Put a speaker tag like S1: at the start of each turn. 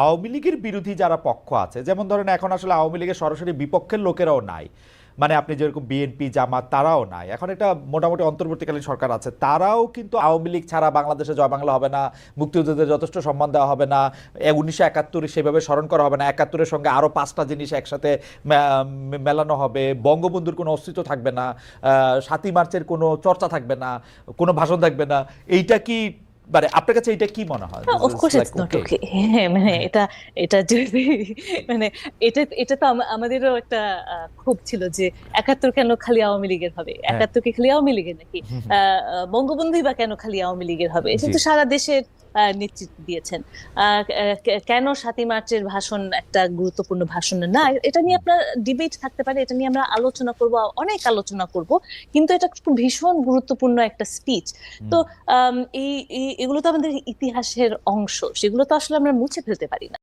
S1: আওয়ামী লীগের বিরোধী যারা পক্ষ আছে, যেমন ধরেন এখন আসলে আওয়ামী লীগের সরাসরি বিপক্ষের লোকেরাও নাই মানে আপনি যেরকম বিএনপি জামাত, তারাও নাই। এখন একটা মোটামুটি অন্তর্বর্তীকালীন সরকার আছে, তারাও কিন্তু আওয়ামী লীগ ছাড়া বাংলাদেশে জয় বাংলা হবে না মুক্তিযুদ্ধদের যথেষ্ট সম্মান দেওয়া হবে না উনিশশো একাত্তরে সেভাবে স্মরণ করা হবে না, একাত্তরের সঙ্গে আরও পাঁচটা জিনিস একসাথে মেলানো হবে, বঙ্গবন্ধুর কোনো অস্তিত্ব থাকবে না সাতই মার্চের কোনো চর্চা থাকবে না, কোনো ভাষণ থাকবে না, এইটা কি মানে আপনার কাছে এটা কি মনে হয়?
S2: Of course it's not okay হ্যাঁ মানে এটা এটা যদি মানে এটা এটা তো আমাদেরও একটা ক্ষোভ ছিল যে একাত্তর কেন খালি আওয়ামী লীগের হবে? একাত্তর কে খালি আওয়ামী লীগের নাকি? বঙ্গবন্ধুই বা কেন খালি আওয়ামী লীগের হবে? এটা তো সারা দেশের নেতৃত্ব দিয়েছেন। কেন সাতই মার্চের ভাষণ একটা গুরুত্বপূর্ণ ভাষণ না? এটা নিয়ে আপনার ডিবেট থাকতে পারে এটা নিয়ে আমরা আলোচনা করব অনেক আলোচনা করব কিন্তু এটা খুব ভীষণ গুরুত্বপূর্ণ একটা স্পিচ তো এই- এগুলো তো আমাদের ইতিহাসের অংশ সেগুলো তো আসলে আমরা মুছে ফেলতে পারি না।